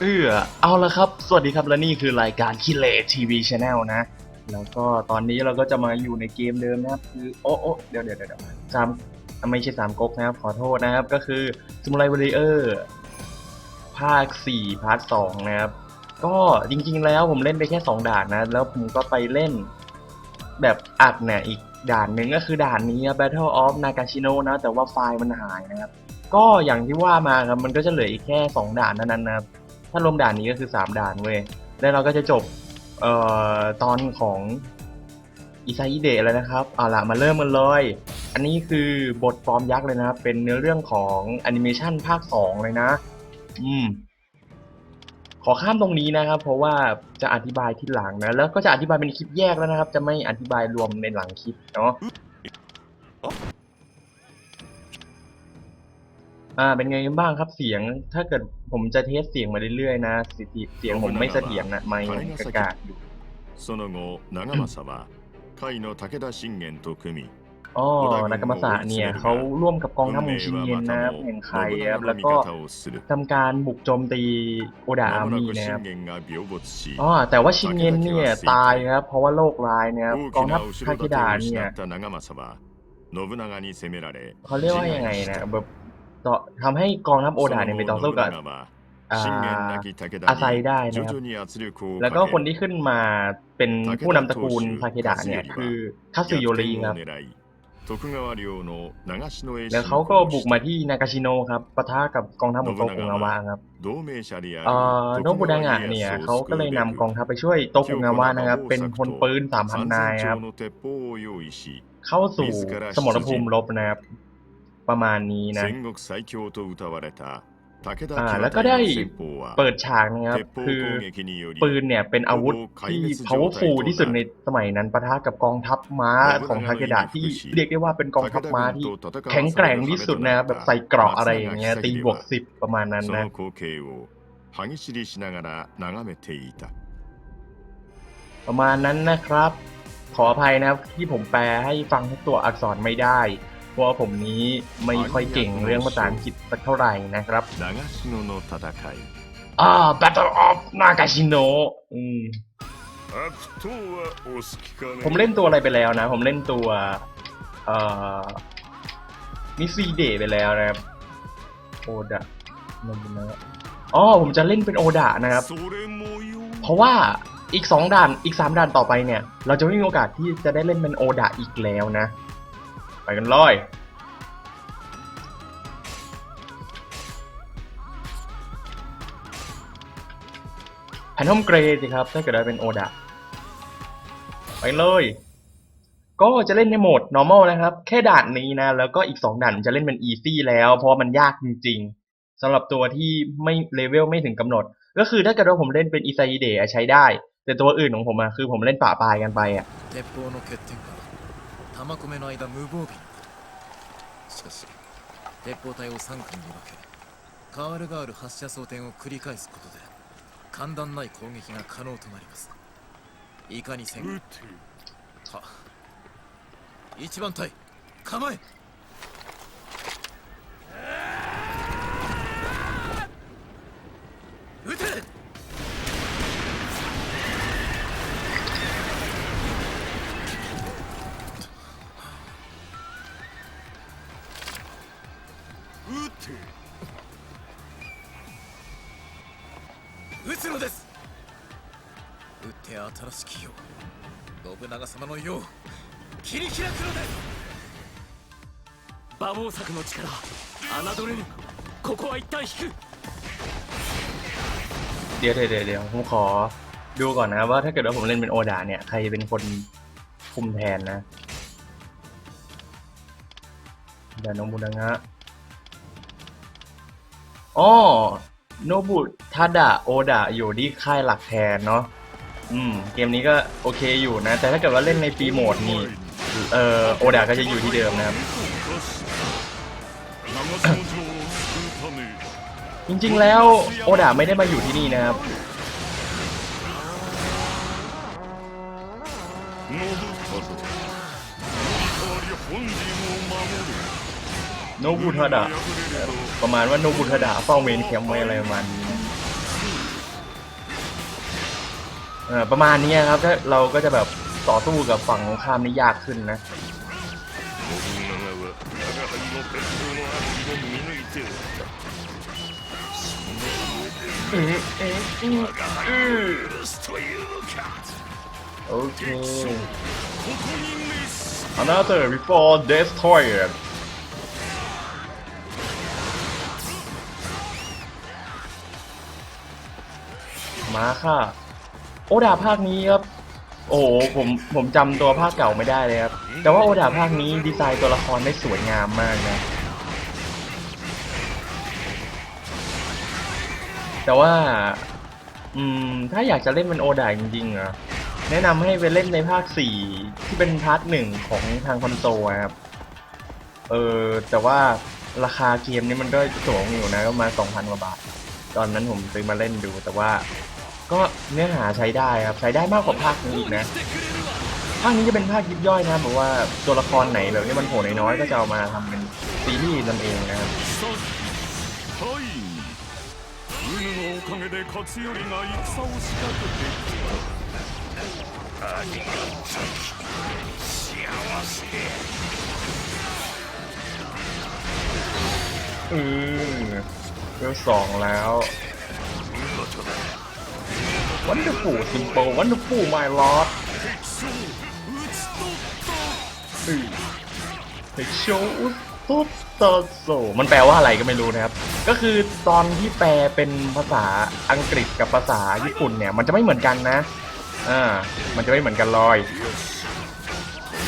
เออเอาละครับ สวัสดีครับ และนี่คือรายการคิเลทีวีชาแนลนะ แล้วก็ตอนนี้เราก็จะมาอยู่ในเกมเดิมนะครับ คือโอ้โอ้เดี๋ยวเดี๋ยวเดี๋ยวสามไม่ใช่สามก๊กนะครับ ขอโทษนะครับ ก็คือ s ิม u ไ a ว r เออร์ภาค4พาร์ท2นะครับ ก็จริง ๆ แล้วผมเล่นไปแค่2ด่านนะ แล้วผมก็ไปเล่นแบบอัดเนี่ยอีกด่านหนึ่งก็คือด่านนี้ Battle of Nagashino นะ แต่ว่าไฟล์มันหายนะครับ ก็อย่างที่ว่ามาครับ มันก็จะเหลืออีกแค่ 2 ด่านเท่านั้นนะครับ ถ้ารวมด่านนี้ก็คือ3ด่านเว้ยแล้วเราก็จะจบเอ่อตอนของอิซาอิเดะแล้วนะครับเอาละมาเริ่มกันเลย อันนี้คือบทฟอร์มยักษ์เลยนะครับ เป็นเนื้อเรื่องของแอนิเมชันภาค2เลยนะ อืม ขอข้ามตรงนี้นะครับ เพราะว่าจะอธิบายที่หลังนะ แล้วก็จะอธิบายเป็นคลิปแยกแล้วนะครับ จะไม่อธิบายรวมในหลังคลิปเนาะ อ่า เป็นไงกันบ้างครับเสียง ถ้าเกิดผมจะเทสเสียงมาเรื่อยๆนะเสียงเสียงผมไม่เสถียรนะไม่กระกากอยู่ その後長政は甲斐の武田信玄と組み อ๋อนากามาสะเนี่ยเขาร่วมกับกองทัพ 運 มู 命 ชิน は เย็น ま นะครับ た แห่ง も ไคครับ 信 แล้ว 長 ก็ の味方をする ทำการบุกโจมตีโอดาอา 間も มี なく นะครับ 信玄が病没し อ๋อแต่ว่าชินเย็นเนี่ยตายครับ เพราะว่าโรคร้ายนะครับ 大 กอง き ทัพ な後 ทา ろ คิ 盾 ดา を เนี่ 失 ย った長政は信長に攻められ เขาเรียกว่ายังไงนะแบบ ทำให้กองทัพโอดาเนี่ยไปต่อสู้กับอาไซได้นะครับแล้วก็คนที่ขึ้นมาเป็นผู้นำตระกูลทาเคดะเนี่ยคือคาสึโยรีครับแล้วเขาก็บุกมาที่นากาชิโนครับปะทะกับกองทัพของโตกุงาวะครับโนบุดังะเนี่ยเขาก็เลยนำกองทัพไปช่วยโตกุงาวะนะครับ เป็นคนปืนสามพันนายครับ เข้าสู่สมรภูมิรบนะครับ ประมาณนี้นะ 戦国最強と歌われた武田 อ่า 騎 แล้ว 馬 ก็ 隊 ได้ の戦法は เปิดฉากนะครับ 鉄砲 คือ 攻撃により ปืนเนี่ยเป็นอาวุธที่ powerful ที่สุดในสมัยนั้นปะทะกับกองทัพม้าของทาเคดะที่เรียกได้ว่าเป็นกองทัพม้าที่แข็งแกร่งที่สุดนะครับแบบใส่เกราะอะไรอย่างเงี้ยตีบวกสิบประมาณนั้น そ นะ の光景を歯ぎしりしながら眺めていた ประมาณนั้นนะครับ ขออภัยนะครับที่ผมแปลให้ฟังทุกตัวอักษรไม่ได้ เพราะผมนี้ไม่ค่อยเก่งเรื่องภาษาอังกฤษสักเท่าไหร่นะครับนากาชิโนโนทาดาไคอ่า Battle of นากาชิโนะอืมผมเล่นตัวอะไรไปแล้วนะ ผมเล่นตัวเอ่อมิซีเดไปแล้วนะครับโอดะนนนะอ๋อผมจะเล่นเป็นโอดะนะครับ เพราะว่าอีกสองด่านอีกสามด่านต่อไปเนี่ย เราจะไม่มีโอกาสที่จะได้เล่นเป็นโอดะอีกแล้วนะ ไปกันร้อยแผ่นทอมเกรสิครับ ถ้าเกิดได้เป็นโอดะไปเลย ก็จะเล่นในโหมด normal นะครับ แค่ด่านนี้นะ แล้วก็อีก 2ด่านจะเล่นเป็น easy แล้ว เพราะมันยากจริงๆสำหรับตัวที่ไม่เลเวลไม่ถึงกำหนด ก็คือถ้าเกิดว่าผมเล่นเป็นอีไซเดะใช้ได้ แต่ตัวอื่นของผมอะคือผมเล่นป่าปลายกันไปอะ 玉込めの間無防備。にしかし鉄砲隊を3組に分けカールガール発射装填を繰り返すことで簡単ない攻撃が可能となります。いかに戦撃は一番隊構え様の世を切り開くのです馬防策の力侮れぬここは一旦引く เดี๋ยวเดี๋ยวเดี๋ยวเดี๋ยวผมขอดูก่อนนะว่าถ้าเกิดว่าผมเล่นเป็นโอดาเนี่ย ใครเป็นคนคุมแทนนะดานโนบุดังะอ๋อโนบุทาดะโอดะอยู่ที่ค่ายหลักแทนเนาะ อืมเกมนี้ก็โอเคอยู่นะ แต่ถ้าเกิดว่าเล่นในฟรีโหมดนี่เอ่อโอดาก็จะอยู่ที่เดิมนะครับ จริงๆแล้วโอดาไม่ได้มาอยู่ที่นี่นะครับโนบุทาดาประมาณว่าโนบุทาดาเฝ้าเมนแคมไว้อะไรประมาณนี้ อประมาณนี้ครับถ้าเราก็จะแบบต่อสู้กับฝั่งของข้ามนี่ยากขึ้นนะโอเค another before destroyer มาค่ะ โอดาภาคนี้ครับ โอ้โหผมผมจำตัวภาคเก่าไม่ได้เลยครับ แต่ว่าโอดาภาคนี้ดีไซน์ตัวละครได้สวยงามมากนะ แต่ว่า อืม ถ้าอยากจะเล่นเป็นโอดาจริงๆอะแนะนำให้ไปเล่นในภาค 4 ที่เป็นพาร์ทหนึ่งของทางคอนโซลครับ เออ แต่ว่าราคาเกมนี้มันก็สูงอยู่นะก็ประมาณ2,000 กว่าบาท ตอนนั้นผมซื้อมาเล่นดูแต่ว่า ก็เนื้อหาใช้ได้ครับ ใช้ได้มากกว่าภาคนี้อีกนะภาคนี้จะเป็นภาคยิบย่อยนะเพราะว่าตัวละครไหนแบบนี้มันโหดน้อยก็จะเอามาทำเป็นซีรีส์นั่นเองนะครับอืมเรื่องสองแล้ว Wonderful Simple Wonderful My Lord 敵将討ち取った อือเทคโชตุ๊บตโซมันแปลว่าอะไรก็ไม่รู้นะครับ ก็คือตอนที่แปลเป็นภาษาอังกฤษกับภาษาญี่ปุ่นเนี่ย มันจะไม่เหมือนกันนะ อ่า มันจะไม่เหมือนกันเลย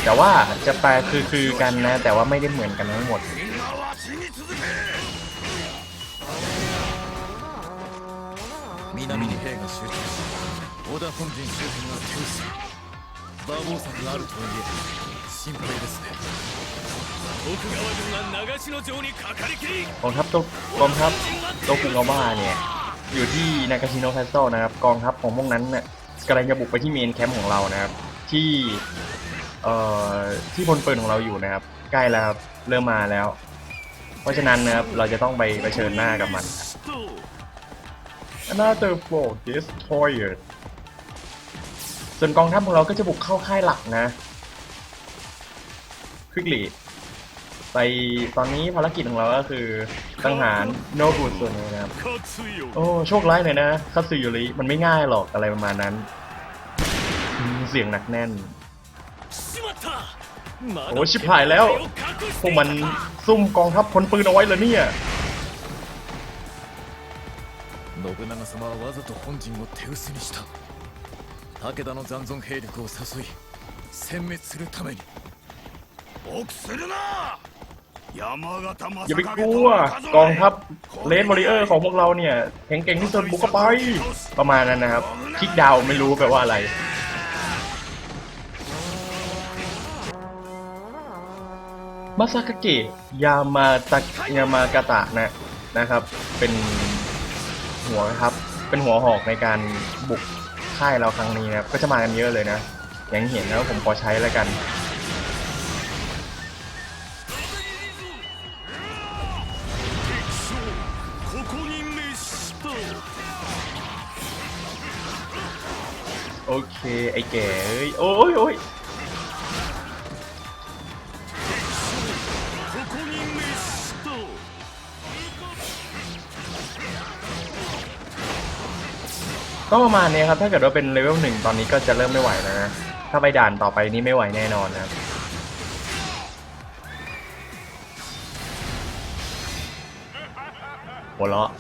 แต่ว่าจะแปลคือคือกันนะ แต่ว่าไม่ได้เหมือนกันทั้งหมด みんなは死に続け南に兵が集中し 織田本陣周辺が手薄馬防柵があるとはいえ心配ですね徳川軍が長篠城にかかりきり กองทัพโตกองทัพโตคุงาวะเนี่ย อยู่ที่นากาชิโนแคสเซิลนะครับ กองทัพของพวกนั้นเนี่ยกำลังจะบุกไปที่เมนแคมป์ของเรานะครับ ที่เอ่อที่พลปืนของเราอยู่นะครับ ใกล้แล้วครับเริ่มมาแล้ว เพราะฉะนั้นนะครับเราจะต้องไปเผชิญหน้ากับมัน と Another four destroyer ส่วนกองทัพของเราก็จะบุกเข้าค่ายหลักนะควิกลีไปตอนนี้ภารกิจของเราก็คือสังหารโนบุส่วนนี้นะครับ 勝よ โอ้ โชคร้ายหน่อยนะคัตสึยุริมันไม่ง่ายหรอกอะไรประมาณนั้นอืมเสียงหนักแน่น しまったまだおしっぱいแล้ว 手を隠し พ て วก い มัน たのか ซุ่มกองทัพพลปืนเอาไว้เหรอเนี่ย 信長様はわざと本陣を手薄にした 武田の残存兵力を誘い殲滅するために臆するな山形正 อย่าไป 景 กลัว กองทัพเลนวอริเออร์ของพวกเราเนี่ยแข็งเก่งที่สุดบุกเข้าไป ประมาณนั้นนะครับ คลิกดาวน์ไม่รู้แปลว่าอะไร มาซากาเกะยามาตะยามากาตะนะนะครับ เป็นหัวครับ เป็นหัวหอกในการบุก ค่ายเราครั้งนี้นะก็จะมากันเยอะเลยนะอย่างเห็นแล้วผมพอใช้แล้วกันโอเคไอ้แก่เอ้ยโอ้ยอย ก็ประมาณนี้ครับ ถ้าเกิดว่าเป็นเลเวลหนึ่งตอนนี้ก็จะเริ่มไม่ไหวแล้วนะ ถ้าไปด่านต่อไปนี้ไม่ไหวแน่นอนนะครับหัวเราะ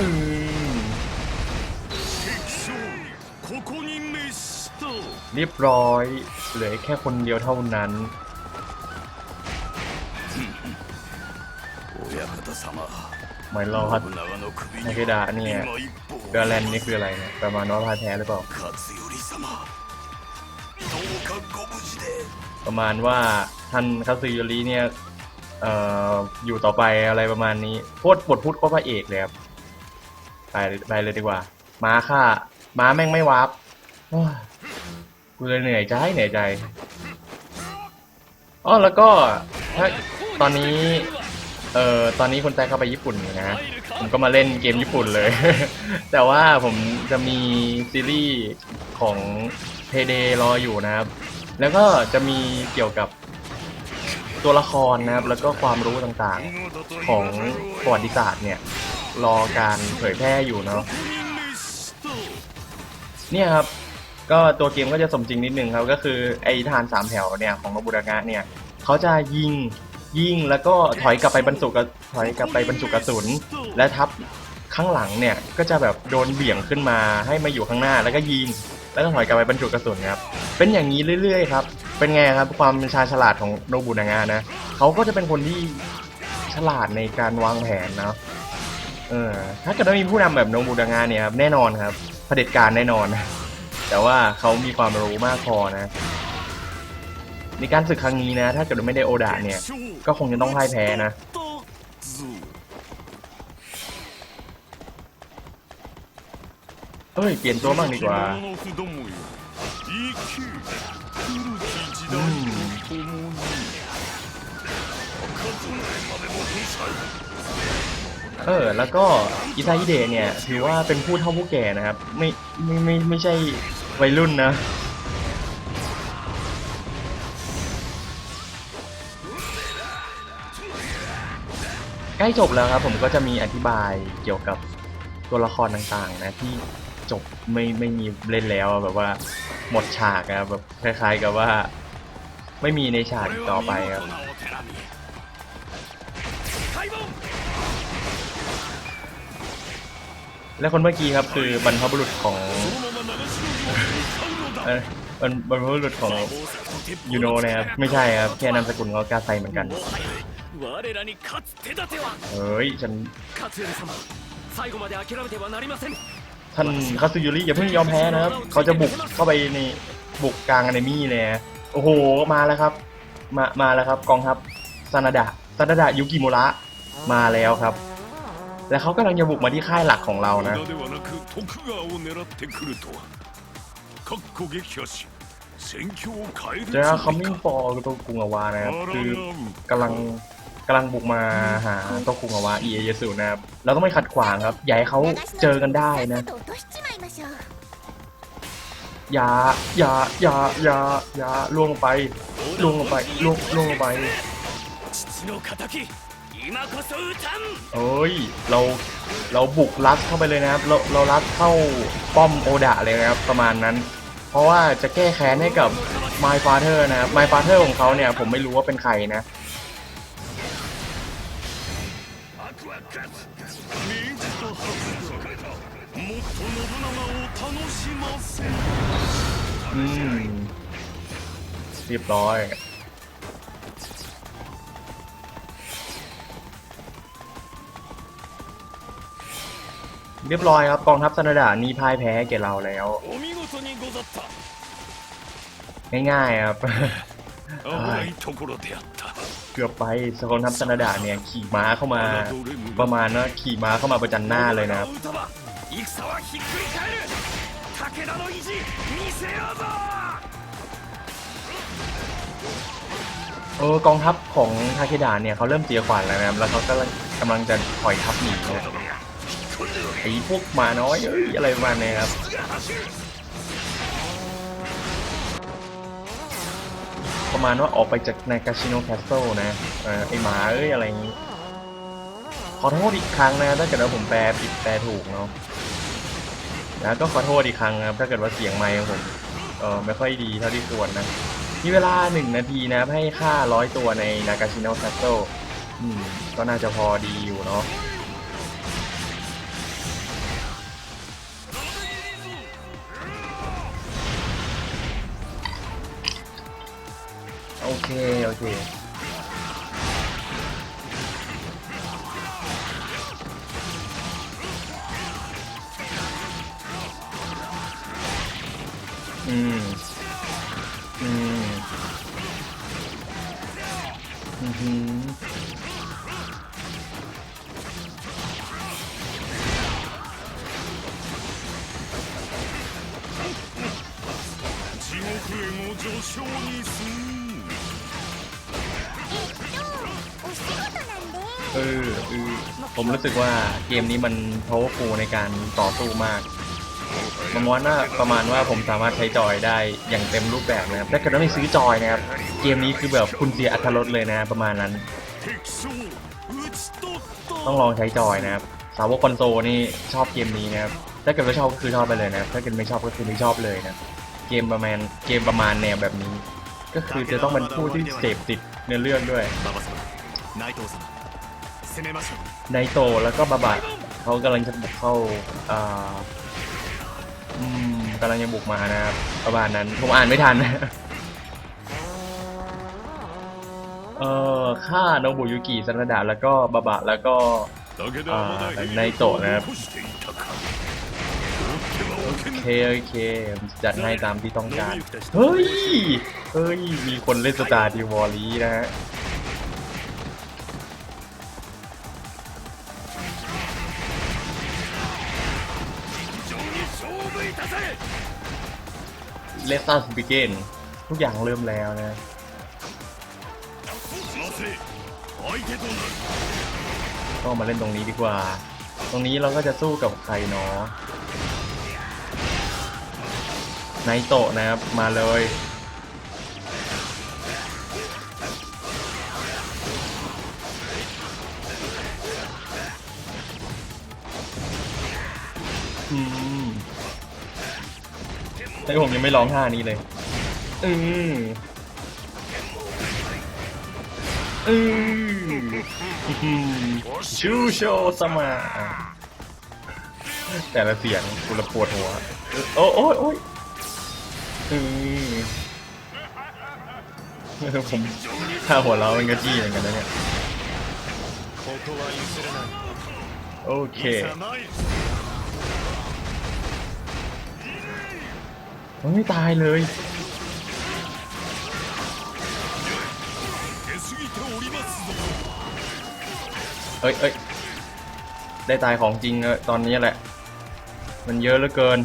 อเรียบร้อย เหลือแค่คนเดียวเท่านั้น เหมือนเราพัดในกระดาเนี่ยเดอแลนนี่คืออะไรเนี่ยประมาณว่าพายแพ้หรือเปล่าประมาณว่าท่านคาซิโยริเนี่ยเอ่ออยู่ต่อไปอะไรประมาณนี้โคตรปวดพุทธก็พระเอกเลยครับไปไปเลยดีกว่าม้าค่ะม้าแม่งไม่วาร์ปกูเลยเหนื่อยใจเหนื่อยใจอ๋อแล้วก็ถ้าตอนนี้ เอ่อตอนนี้คนแซกเข้าไปญี่ปุ่นอยู่นะ ผมก็มาเล่นเกมญี่ปุ่นเลย แต่ว่าผมจะมีซีรีส์ของ Payday รออยู่นะครับ แล้วก็จะมีเกี่ยวกับตัวละครนะครับ แล้วก็ความรู้ต่างๆของประวัติศาสตร์เนี่ย รอการเผยแพร่อยู่เนาะเนี่ยครับ ก็ตัวเกมก็จะสมจริงนิดนึงครับ ก็คือไอ้ทารสามแถวเนี่ยของโนบุรากะเนี่ยเขาจะยิง ยิงแล้วก็ถอยกลับไปบรรจุกระถอยกลับไปบรรจุกระสุน และทับข้างหลังเนี่ยก็จะแบบโดนเบี่ยงขึ้นมาให้มาอยู่ข้างหน้าแล้วก็ยิง แล้วก็ถอยกลับไปบรรจุกระสุนครับเป็นอย่างนี้เรื่อยๆครับเป็นไงครับความชาญฉลาดของโนบุนางะนะเขาก็จะเป็นคนที่ฉลาดในการวางแผนเนาะเออถ้าเกิดว่ามีผู้นำแบบโนบุนางะเนี่ยครับแน่นอนครับเผด็จการแน่นอน แต่ว่าเขามีความรู้มากพอนะ ในการศึกครั้งนี้นะ ถ้าเกิดว่าไม่ได้โอดาเนี่ย ก็คงจะต้องพ่ายแพ้นะเอ้ย เปลี่ยนตัวบ้างดีกว่าเออ แล้วก็อิซาฮิเดะเนี่ย ถือว่าเป็นผู้เฒ่าผู้แก่นะครับ ไม่ไม่ไม่ไม่ใช่วัยรุ่นนะ ใกล้จบแล้วครับ ผมก็จะมีอธิบายเกี่ยวกับตัวละครต่างๆ นะที่จบไม่ไม่มีเล่นแล้วแบบว่าหมดฉากอะแบบคล้ายๆกับว่า ไม่มีในฉากต่อไปครับและคนเมื่อกี้ครับคือบรรพบุรุษของบรรบรรพบุรุษของยูโนนะครับไม่ใช่ครับแค่นามสกุลเขากาไซเหมือนกัน 我らに勝つ手立ては เฮ้ย ฉัน 勝頼様最後まで諦めてはなりません ท่านคาซึยุริอย่าเพิ่งยอมแพ้นะครับ เขาจะบุกเข้าไปในบุกกลางอ n นมี่เลยนะโอ้โห มาแล้วครับ มามาแล้วครับ กองทัพซานาดะซานาดะยุกิมุระมาแล้วครับ และเขากำลังจะบุกมาที่ค่ายหลักของเรานะ 織田ではなく徳川を狙ってくるとはかっこ撃破し戦況を変える เจอ つ คัม もり มิ่ง か ฟอร์ตัวกรุงอาวานะครับ あら คือ ら กำลังก ำลังบุกมาหาโตคุงาวะเอเยสุนะครับเราต้องไม่ขัดขวางครับอย่าให้เขาเจอกันได้นะอย่าอย่าอย่าอย่าอย่าล่วงไปล่วงไปล่วงล่วงไปเฮ้ยเราเราบุกลัดเข้าไปเลยนะครับ เราเราลัดเข้าป้อมโอดะเลยนะครับประมาณนั้น เพราะว่าจะแก้แค้นให้กับไมฟァเธอร์นะครับ My Father ของเขาเนี่ยผมไม่รู้ว่าเป็นใครนะ 明治と白山もっと信長を楽しませ อืม เรียบร้อย เรียบร้อยครับกองทัพซานาดะนี่พ่ายแพ้แก่เราแล้ว お見事にござった ง่ายๆครับ 危ないところであった เ กือบไปสกองทัพซานาดาเนี่ยขี่ม้าเข้ามาประมาณว่าขี่ม้าเข้ามาประจันหน้าเลยนะครับเออกองทัพของทาเคดาเนี่ยเขาเริ่มเสียขวัญแล้วนะครับแล้วเขาก็กำลังจะถอยทัพหนีนะไอ้พวกมาน้อยอยอะไรประมาณนี้ครับ ประมาณว่าออกไปจากในกาชิโนแคสเซิลนะเออไอหมาเอ้ยอะไรอย่างนี้ ขอโทษอีกครั้งนะถ้าเกิดว่าผมแปลผิดแปลถูกเนาะแล้วก็ขอโทษอีกครั้งนะครับถ้าเกิดว่าเสียงไมค์ของผมเออไม่ค่อยดีเท่าที่ควรนะมีเวลาหนึ่งนาทีนะให้ค่าร้อยตัวในนากาชิโนแคสเซิลก็น่าจะพอดีอยู่เนาะ โอเค โอเค อืม อืม อือหือ 地獄への序章にすん เออเออผมรู้สึกว่าเกมนี้มันโพกูในการต่อสู้มากมันว่าน่าประมาณว่าผมสามารถใช้จอยได้อย่างเต็มรูปแบบนะครับถ้าเกิดว่าไปซื้อจอยนะครับ เกมนี้คือแบบคุณเสียอัตรสเลยนะประมาณนั้น ต้องลองใช้จอยนะครับ สาวกคอนโซนี่ชอบเกมนี้นะครับ ถ้าเกิดว่าชอบก็คือชอบไปเลยนะถ้าเกิดไม่ชอบก็คือไม่ชอบเลยนะ เกมประมาณเกมประมาณแนวแบบนี้ ก็คือจะต้องเป็นผู้ที่เสพติดในเรื่องด้วย ไนโตแล้วก็บาบาดเขากำลังจะบุกเข้าอ่ากำลังจะบุกมานะครับบระมาณนั้นผมอ่านไม่ทันเอ่อฆ่าโนบุยุกิซันดาแล้วก็บาบะแล้วก็ในโตะนะครับโอเคโอเคจัดให้ตามที่ต้องการ เฮ้ย เฮ้ย มีคนเล่นสตาร์ดิวอรี่นะฮะ เลสซาสปิเกนทุกอย่างเริ่มแล้วนะก็มาเล่นตรงนี้ดีกว่า ตรงนี้เราก็จะสู้กับใครเนาะไนโตะนะครับ มาเลย แต่ผมยังไม่ร้องท่านี้เลย อืมอืมชูโชสมา แต่ละเสียงกูละปวดหัว โอ้โอ้ยโอ้ยอืมผมถ้าหัวเราเป็นก็จี้เหมือนกันนะเนี่ยโอเค มันไม่ตายเลยเอ้ยเอ้ยได้ตายของจริงตอนนี้แหละ มันเยอะเหลือเกิน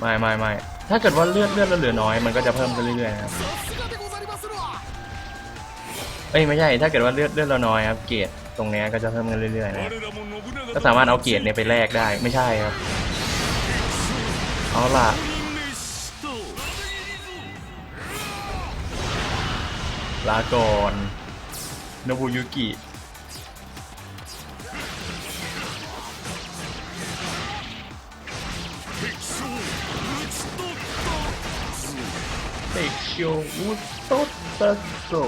ไม่ไม่ไม่ ถ้าเกิดว่าเลือดเลือดเราเหลือน้อยมันก็จะเพิ่มขึ้นเรื่อยๆนะครับเอ้ยไม่ใช่ ถ้าเกิดว่าเลือดเลือดเราน้อยครับเกียรติตรงนี้ก็จะเพิ่มขึ้นเรื่อยๆนะก็สามารถเอาเกียรติเนี่ยไปแลกได้ไม่ใช่ครับเอาล่ะลาก่อนโนบุยุกิ Secchio Gusto Tasso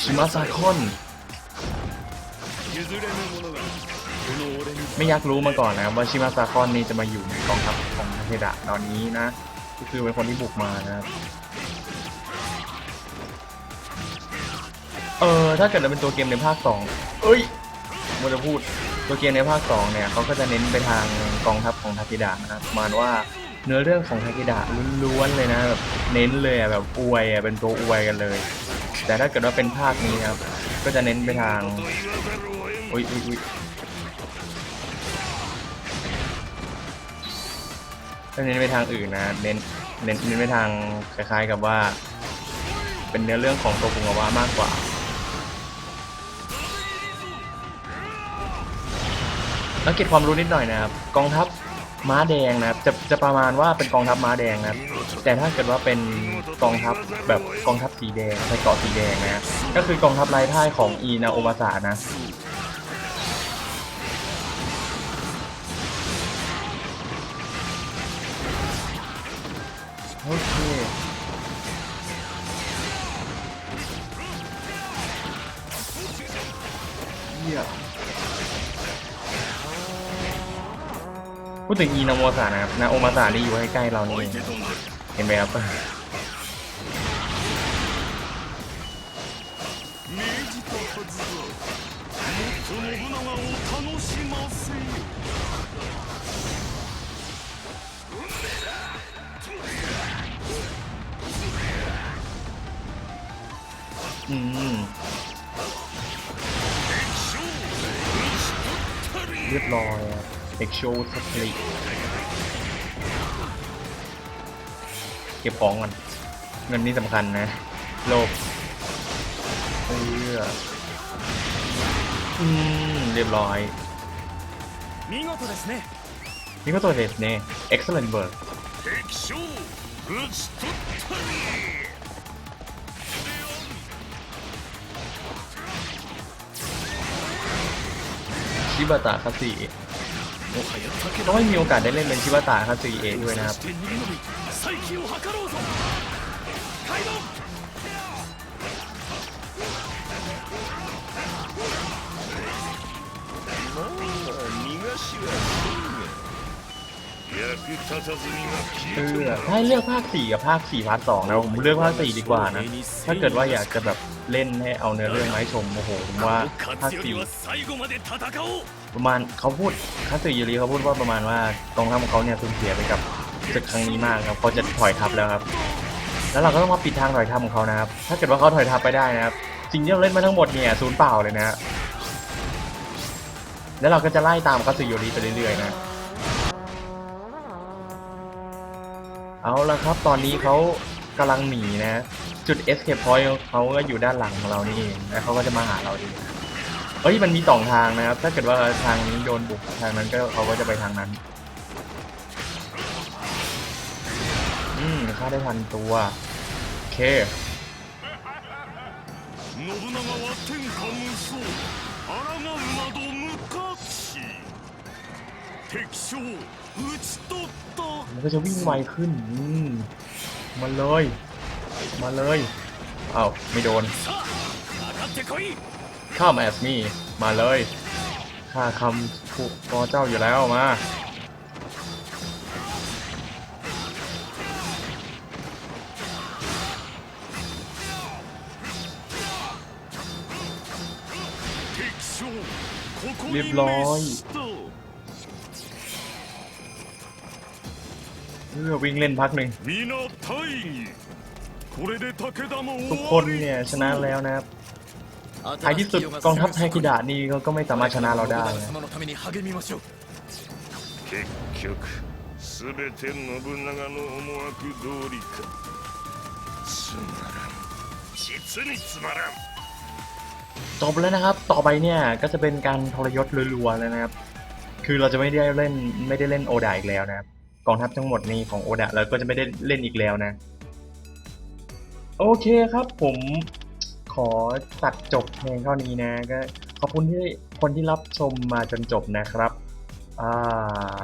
ชิมาซาคอน ไม่อยากรู้มาก่อนนะว่าชิมาซาคอนนี่จะมาอยู่ในกองทัพของทาเทดะตอนนี้นะ ก็คือเป็นคนที่บุกมานะครับ เออถ้าเกิดเราเป็นตัวเกมในภาค 2 เอ้ยมันจะพูดตัวเกมในภาค 2 เนี่ยเขาก็จะเน้นไปทางกองทัพของทาเทดะนะครับมาว่า เนื้อเรื่องของทากิดะล้วนๆเลยนะแบบเน้นเลยอะแบบอวยอะเป็นตัวอวยกันเลย แต่ถ้าเกิดว่าเป็นภาคนี้ครับ ก็จะเน้นไปทางอุ้ยอุ้ยอุ้ยก็เน้นไปทางอื่นนะเน้นเน้นเน้นไปทางคล้ายๆกับว่า เป็นเนื้อเรื่องของตัวปุงวามากกว่าแล้วเก็ตความรู้นิดหน่อยนะครับกองทัพ ม้าแดงนะครับจะจะประมาณว่าเป็นกองทัพม้าแดงนะครับแต่ถ้าเกิดว่าเป็นกองทัพแบบกองทัพสีแดงใส่เกราะสีแดงนะก็คือกองทัพลายพ่ายของอีนาโอมาสานะโอเคเยี่ย พูดถึงอีนโมซานะครับนาโอมาซานี่อยู่ใใกล้ๆเรานี่เองเห็นไหมครับเรียบร้อย Sexual t e c เก็บของก่อนเงินนี่สำคัญนะ โลกเพื่ออืม เรียบร้อยมิโก็ตัวเดสเน่มิโกโตเดสเน่ excellent work ชิบะตะครับสี่ ต้อง 田 ไม่มีโอกาสได้เล่นเป็นชิบะตะคาสิเอด้วยนะครับ そして逃げ延び再起を図ろうぞカイドン まあ逃がしは คือถ้าเลือกภาคสี่กับภาคสี่พาร์ทสองนะผมเลือกภาคสี่ดีกว่านะ ถ้าเกิดว่าอยากจะแบบเล่นให้เอาเนื้อเรื่องมาให้ชมโอ้โหผมว่าภาคสี่ประมาณเขาพูดคาสึยูริเขาพูดว่าประมาณว่ากองทัพของเขาเนี่ยสูญเสียไปกับศึกครั้งนี้มากครับเขาจะถอยทับแล้วครับ แล้วเราก็ต้องมาปิดทางถอยทับของเขานะครับ ถ้าเกิดว่าเขาถอยทับไปได้นะครับสิ่งที่เราเล่นมาทั้งหมดเนี่ยศูนย์เปล่าเลยนะแล้วเราก็จะไล่ตามคาสึยูริไปเรื่อยๆนะ เอาละครับ ตอนนี้เขากำลังหนีนะ จุด escape point เขาก็อยู่ด้านหลังของเรานี่เองแล้วเขาก็จะมาหาเราเองเฮ้ย มันมีสองทางนะครับ ถ้าเกิดว่าทางนี้โดนบุกทางนั้นก็เขาก็จะไปทางนั้น อืมฆ่าได้ทันตัว โอเค 信長は天下無双抗うなど無価値敵将討ち取った มันก็จะวิ่งไวขึ้นมาเลย มาเลยเอา้าไม่โดนข้ามแอสมี่มาเลยข้าคำถูกพอเจ้าอยู่แล้วมาเรียบร้อย วิ่งเล่นพักหนึ่งทุกคนเนี่ยชนะแล้วนะครับท้ายที่สุดกองทัพไทกิดะนี่ก็ไม่สามารถชนะเราได้จบแล้วนะครับ ต่อไปเนี่ยก็จะเป็นการทรยศรัวๆแล้วนะครับ คือเราจะไม่ได้เล่นไม่ได้เล่นโอดาอีกแล้วนะครับ กองทัพทั้งหมดนี้ของโอดะเราก็จะไม่ได้เล่นอีกแล้วนะ โอเคครับผมขอตัดจบเพลงเท่านี้นะก็ขอบคุณที่คนที่รับชมมาจนจบนะครับอ่า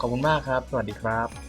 ขอบคุณมากครับ สวัสดีครับ